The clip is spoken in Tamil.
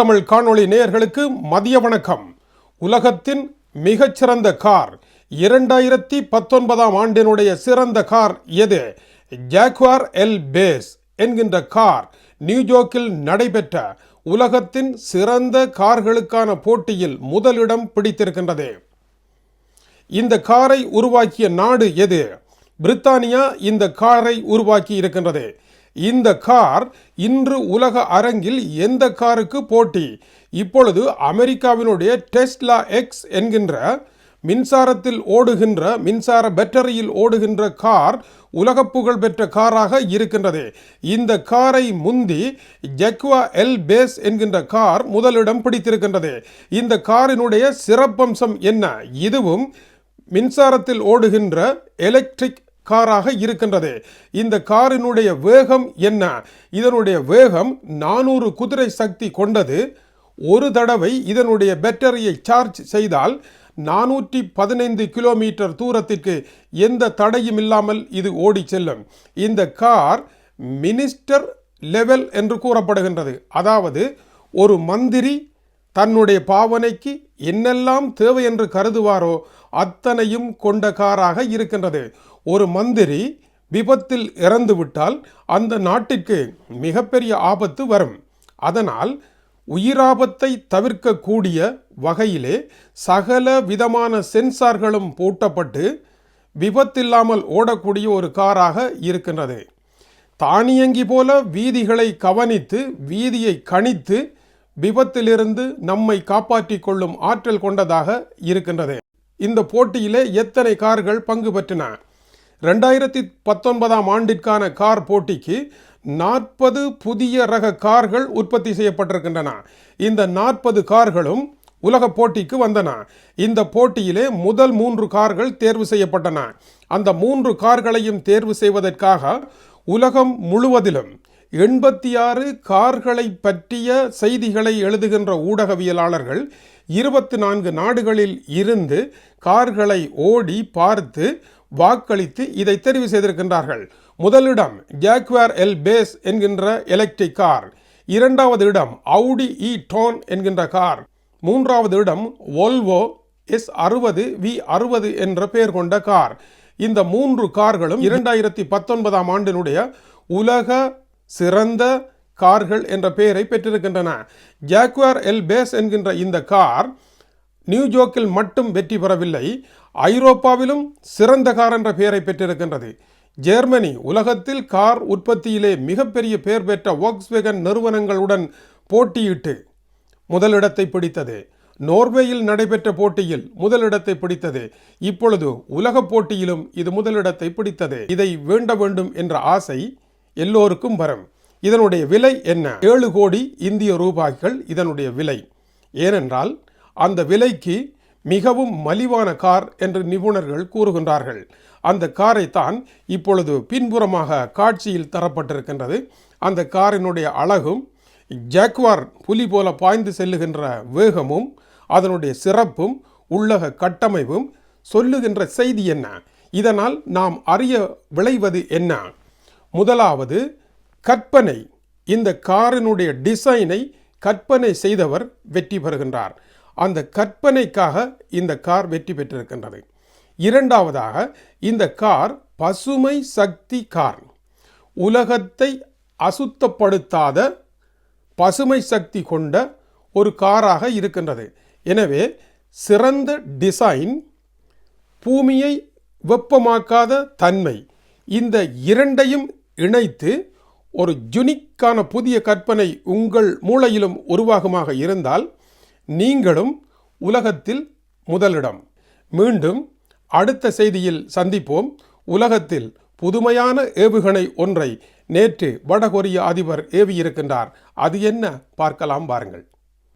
தமிழ் காணொளி நேயர்களுக்கு மதிய வணக்கம். உலகத்தின் மிகச்சிறந்த கார் இரண்டாயிரத்தி பத்தொன்பதாம் ஆண்டினுடைய சிறந்த கார் எது? ஜாக்வார் எல் பேஸ் என்கின்ற கார் நியூயோர்க்கில் நடைபெற்ற உலகத்தின் சிறந்த கார்களுக்கான போட்டியில் முதலிடம் பிடித்திருக்கின்றது. இந்த காரை உருவாக்கிய நாடு எது? பிரித்தானியா இந்த காரை உருவாக்கி இருக்கின்றது. இந்த கார் இன்று உலக அரங்கில் எந்த காருக்கு போட்டி? இப்பொழுது அமெரிக்காவினுடைய டெஸ்லா எக்ஸ் என்கின்ற மின்சாரத்தில் ஓடுகின்ற மின்சார பேட்டரியில் ஓடுகின்ற கார் உலக புகழ் பெற்ற காராக இருக்கின்றது. இந்த காரை முந்தி ஜெக்வா எல் பேஸ் என்கின்ற கார் முதலிடம் பிடித்திருக்கின்றது. இந்த காரினுடைய சிறப்பம்சம் என்ன? இதுவும் மின்சாரத்தில் ஓடுகின்ற எலக்ட்ரிக் காராக இருக்கின்றது. இந்த காரினுடைய வேகம் என்ன? இதனுடைய வேகம் நானூறு குதிரை சக்தி கொண்டது. ஒரு தடவை இதனுடைய பேட்டரியை சார்ஜ் செய்தால் நானூற்றி பதினைந்து கிலோமீட்டர் தூரத்திற்கு எந்த தடையும் இல்லாமல் இது ஓடி செல்லும். இந்த கார் மினிஸ்டர் லெவல் என்று கூறப்படுகின்றது. அதாவது ஒரு மந்திரி தன்னுடைய பாவனைக்கு என்னெல்லாம் தேவை என்று கருதுவாரோ அத்தனையும் கொண்ட காராக இருக்கின்றது. ஒரு மந்திரி விபத்தில் இறந்துவிட்டால் அந்த நாட்டிற்கு மிகப்பெரிய ஆபத்து வரும். அதனால் உயிராபத்தை தவிர்க்கக்கூடிய வகையிலே சகல விதமான சென்சார்களும் பூட்டப்பட்டு விபத்தில்லாமல் ஓடக்கூடிய ஒரு காராக இருக்கின்றது. தானியங்கி போல வீதிகளை கவனித்து வீதியை கணித்து விபத்திலிருந்து நம்மை காப்பாற்றிக் கொள்ளும் ஆற்றல் கொண்டதாக இருக்கின்றது. இந்த போட்டியிலே எத்தனை கார்கள் பங்கு பெற்றன? ரெண்டாயிரத்தி பத்தொன்பதாம் ஆண்டிற்கான கார் போட்டிக்கு நாற்பது புதிய ரக கார்கள் உற்பத்தி செய்யப்பட்டிருக்கின்றன. இந்த நாற்பது கார்களும் உலக போட்டிக்கு வந்தன. இந்த போட்டியிலே முதல் மூன்று கார்கள் தேர்வு செய்யப்பட்டன. அந்த மூன்று கார்களையும் தேர்வு செய்வதற்காக உலகம் முழுவதிலும் எண்பத்தி ஆறு கார்களை பற்றிய செய்திகளை எழுதுகின்ற ஊடகவியலாளர்கள் இருபத்தி நான்கு நாடுகளில் இருந்து கார்களை ஓடி பார்த்து வாக்களித்து இதை தெரிவு செய்திருக்கின்றார்கள். முதலிடம் ஜாக்வேர் எல் பேஸ் என்கின்ற எலக்ட்ரிக் கார் இரண்டாவது இடம் அவுடி இ டோன் என்கின்ற கார் மூன்றாவது இடம் ஒல்வோ எஸ் அறுபது வி அறுபது என்ற பெயர் கொண்ட கார் இந்த மூன்று கார்களும் இரண்டாயிரத்தி பத்தொன்பதாம் ஆண்டினுடைய உலக சிறந்த கார்கள் என்ற பெயரை பெற்றிருக்கின்றன. ஜாக்வார் எல் பேஸ் என்கின்ற இந்த கார் நியூஜோக்கில் மட்டும் வெற்றி பெறவில்லை ஐரோப்பாவிலும் சிறந்த கார் என்ற பெயரை பெற்றிருக்கின்றது. ஜெர்மனி உலகத்தில் கார் உற்பத்தியிலே மிகப்பெரிய பெயர் பெற்ற வோக்ஸ்வேகன் நிறுவனங்களுடன் போட்டியிட்டு முதலிடத்தை பிடித்தது. நோர்வேயில் நடைபெற்ற போட்டியில் முதலிடத்தை பிடித்தது. இப்பொழுது உலக போட்டியிலும் இது முதலிடத்தை பிடித்தது. இதை வேண்ட வேண்டும் என்ற ஆசை எல்லோருக்கும் வரும். இதனுடைய விலை என்ன? ஏழு கோடி இந்திய ரூபாய்கள் இதனுடைய விலை. ஏனென்றால் அந்த விலைக்கு மிகவும் மலிவான கார் என்று நிபுணர்கள் கூறுகின்றார்கள். அந்த காரை தான் இப்பொழுது பின்புறமாக காட்சியில் தரப்பட்டிருக்கின்றது. அந்த காரினுடைய அழகும் ஜாக்வார் புலி போல பாய்ந்து செல்லுகின்ற வேகமும் அதனுடைய சிறப்பும் உள்ளக கட்டமைப்பும் சொல்லுகின்ற செய்தி என்ன? இதனால் நாம் அறிய விளைவது என்ன? முதலாவது கற்பனை. இந்த காரினுடைய டிசைனை கற்பனை செய்தவர் வெற்றி பெறுகின்றார். அந்த கற்பனைக்காக இந்த கார் வெற்றி பெற்றிருக்கின்றது. இரண்டாவதாக இந்த கார் பசுமை சக்தி கார். உலகத்தை அசுத்தப்படுத்தாத பசுமை சக்தி கொண்ட ஒரு காராக இருக்கின்றது. எனவே சிறந்த டிசைன் பூமியை வெப்பமாக்காத தன்மை இந்த இரண்டையும் இணைத்து ஒரு ஜுனிக்கான புதிய கற்பனை உங்கள் மூளையிலும் உருவாகமாக இருந்தால் நீங்களும் உலகத்தில் முதலிடம். மீண்டும் அடுத்த செய்தியில் சந்திப்போம். உலகத்தில் புதுமையான ஏவுகணை ஒன்றை நேற்று வடகொரிய அதிபர் ஏவியிருக்கின்றார். அது என்ன? பார்க்கலாம் பாருங்கள்